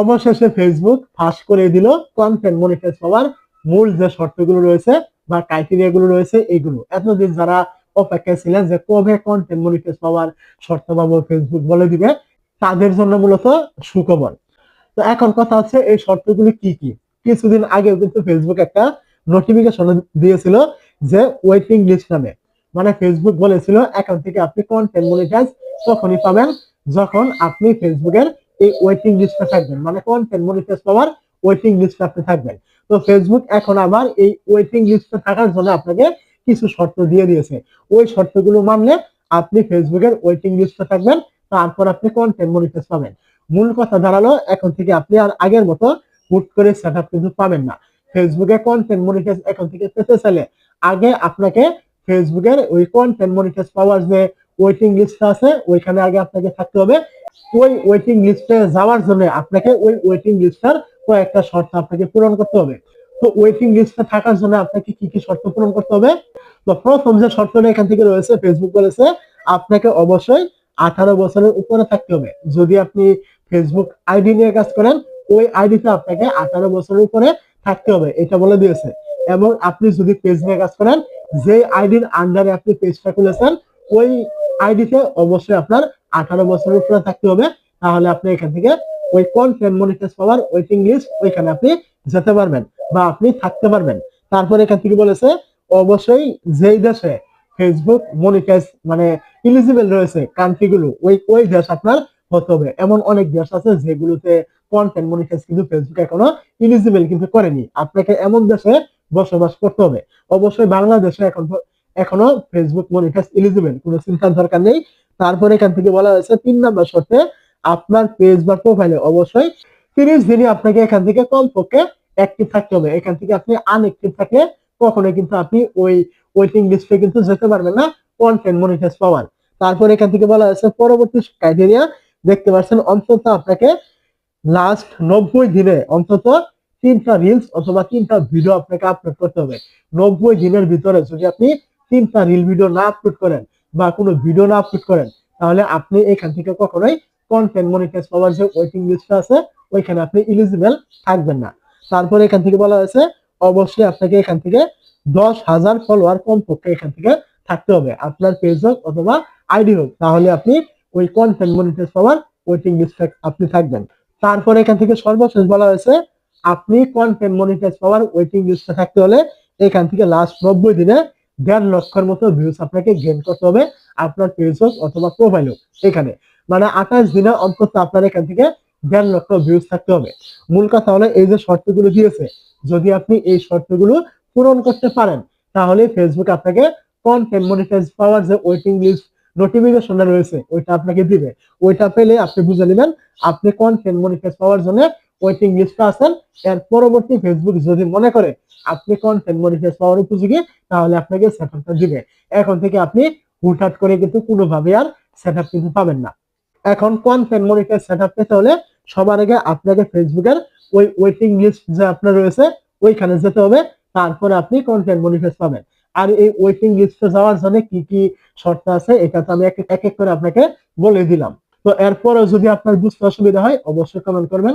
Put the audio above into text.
অবশেষে ফেসবুক ফাঁস করে দিল কন্টেন্ট মনিটাইজ হওয়ার মূল যে শর্তগুলো রয়েছে বা ক্রাইটেরিয়া গুলো রয়েছে এগুলো এতদিন যারা অপেক্ষায় ছিলেন যে কবে কন্টেন্ট মনিটাইজ পাওয়ার শর্ত পাবো ফেসবুক বলে দিবে, তাদের জন্য মূলত সুখবর। তো এখন কথা হচ্ছে এই শর্তগুলি কি কি? কিছুদিন আগেও কিন্তু ফেসবুক একটা নোটিফিকেশন দিয়েছিল যে ওয়েটিং লিস্ট নামে। মানে ফেসবুক বলেছিল, এখন থেকে আপনি কন্টেন্ট মনিটাইজ তখনই পাবেন যখন আপনি ফেসবুকের এই ওয়েটিং লিস্টে থাকবেন। মানে কোন কন্টেন্ট মনিটাইজ পাওয়ার ওয়েটিং লিস্টে আপনি থাকবেন। তো ফেসবুক এখন আবার এই ওয়েটিং লিস্টে থাকার জন্য আপনাকে কিছু শর্ত দিয়ে দিয়েছে। ওই শর্তগুলো মানলে আপনি ফেসবুকের ওয়েটিং লিস্টে থাকবেন, তারপর আপনি কন্টেন্ট মনিটাইজ পাবেন। মূল কথা দাঁড়াল, এখন থেকে আপনি আর আগের মতো হুট করে সেট কিন্তু পাবেন না। ফেসবুকে কন্টেন্ট মনিটাইজ এখন থেকে পেতে চাইলে আগে আপনাকে ফেসবুকের ওই কন্টেন্ট মনিটাইজ পাওয়ার যে ওয়েটিং লিস্ট আছে, ওইখানে আগে আপনাকে থাকতে হবে। ওই ওয়েটিং লিস্টে যাওয়ার জন্য আপনাকে ওই ওয়েটিং লিস্টার কয়েকটা শর্ত আপনাকে পূরণ করতে হবে। তো ওয়েটিং লিস্টে থাকার জন্য আপনাকে কি কি শর্ত পূরণ করতে হবে? তো প্রথম যে শর্তটা এখান থেকে রয়েছে ফেসবুক বলেছে আপনাকে অবশ্যই আঠারো বছরের উপরে থাকতে হবে। যদি আপনি ফেসবুক আইডি নিয়ে কাজ করেন, ওই আইডিতে আপনাকে আঠারো বছরের উপরে থাকতে হবে, এটা বলে দিয়েছে। এবং আপনি যদি পেজ নিয়ে কাজ করেন যে আইডির আন্ডারে আপনি পেজটা খুলেছেন, ওই আইডিতে অবশ্যই আপনার আঠারো বছরের উপরে থাকতে হবে, তাহলে আপনি এখান থেকে ওই কন্টেন্ট মনিটাইজ পাওয়ার ওয়েটিং লিস্ট ওইখানে আপনি যেতে পারবেন বা আপনি থাকতে পারবেন। তারপর এখান থেকে বলেছে, অবশ্যই যেই দেশে ফেসবুক মনিটাইজ মানে ইলিজিবল রয়েছে কান্ট্রি গুলো ওই ওই দেশ আপনার হতে হবে। এমন অনেক দেশ আছে যেগুলোতে কন্টেন্ট মনিটাইজ কিন্তু ফেসবুক এখনও ইলিজিবল কিন্তু করেনি। আপনাকে এমন দেশে বসবাস করতে হবে। অবশ্যই বাংলাদেশে এখন, এখনও ফেসবুক মনিটাইজ ইলিজিবল কোনো চিন্তার দরকার নেই। তারপরে এখান থেকে বলা হয়েছে তিন নম্বর শর্তে আপনার পেজ বা প্রোফাইলে অবশ্যই তিরিশ দিনই আপনাকে এখান থেকে কমপক্ষে অ্যাক্টিভ থাকতে হবে। এখান থেকে আপনি আনএক্টিভ থাকলে কখনোই কিন্তু আপনি ওই ওয়েটিং লিস্টে কিন্তু যেতে পারবেন না কন্টেন্ট মনিটাইজ পাওয়ার। তারপর এখান থেকে বলা হয়েছে পরবর্তী ক্রাইটেরিয়া দেখতে পাচ্ছেন অন্তত আপনাকে লাস্ট নব্বই দিনে অন্তত তিনটা রিলস অথবা তিনটা ভিডিও আপনাকে আপলোড করতে হবে। নব্বই দিনের ভিতরে যদি আপনি তিনটা রিল ভিডিও না আপলোড করেন বা কোনো ভিডিও না আপলোড করেন, তাহলে আপনি এখান থেকে কখনোই কন্টেন্ট মনিটাইজ পাওয়ার যে ওয়েটিং লিস্ট আছে, ওইখানে আপনি ইলিজিবল থাকবেন না। তারপরে এখান থেকে বলা হয়েছে, অবশ্যই আপনাকে এখান থেকে দশ হাজার ফলোয়ার কমপক্ষে এখান থেকে থাকতে হবে। আপনার পেজ হোক অথবা আইডি হোক, তাহলে আপনি ওই কন্টেন্ট মনিটাইজ পাওয়ার ওয়েটিং লিস্টে আপনি থাকবেন। তারপরে এখান থেকে সর্বশেষ বলা হয়েছে, আপনি কন্টেন্ট মনিটাইজ পাওয়ার ওয়েটিং লিস্টে থাকতে হলে এখান থেকে লাস্ট নব্বই দিনে দেড় লক্ষের মতো ভিউজ আপনাকে গেইন করতে হবে আপনার পেজ হোক অথবা প্রোফাইল হোক এখানে মানে আঠাশ দিনে অন্তত আপনার এখান থেকে দেড় লক্ষ ভিউজ থাকতে হবে। মূল কথা হলো এই যে শর্তগুলো দিয়েছে, যদি আপনি এই শর্তগুলো পূরণ করতে পারেন, তাহলে ফেসবুক আপনাকে কন্টেন্ট মনিটাইজ পাওয়ার যে ওয়েটিং লিস্ট নোটিফিকেশনটা রয়েছে, ওইটা আপনাকে দিবে। ওইটা পেলে আপনি বুঝে নেবেন, আপনি কন্টেন্ট মনিটাইজ পাওয়ার জন্য ওয়েটিং লিস্টে আছেন। এর পরবর্তী ফেসবুক যদি মনে করে আপনি কন্টেন্ট মনিটাইজ পাওয়ার উপযোগী, তাহলে আপনাকে সেটআপটা দিবে। এখন থেকে আপনি হুটহাট করে কিন্তু কোনোভাবে আর সেটআপ কিন্তু পাবেন না। এখন কন্টেন্ট মনিটাইজ সেটআপ পেতে হলে সবার আগে আপনাকে ফেসবুকের ওই ওয়েটিং লিস্ট যে আপনার রয়েছে, ওইখানে যেতে হবে। তারপরে আপনি কন্টেন্ট মনিটাইজ পাবেন। আর এই ওয়েটিং লিস্টে যাওয়ার জন্য কি কি শর্ত আছে, এটা তো আমি এক এক করে আপনাকে বলে দিলাম। তো এরপরে যদি আপনার বুঝতে অসুবিধা হয়, অবশ্যই কমেন্ট করবেন।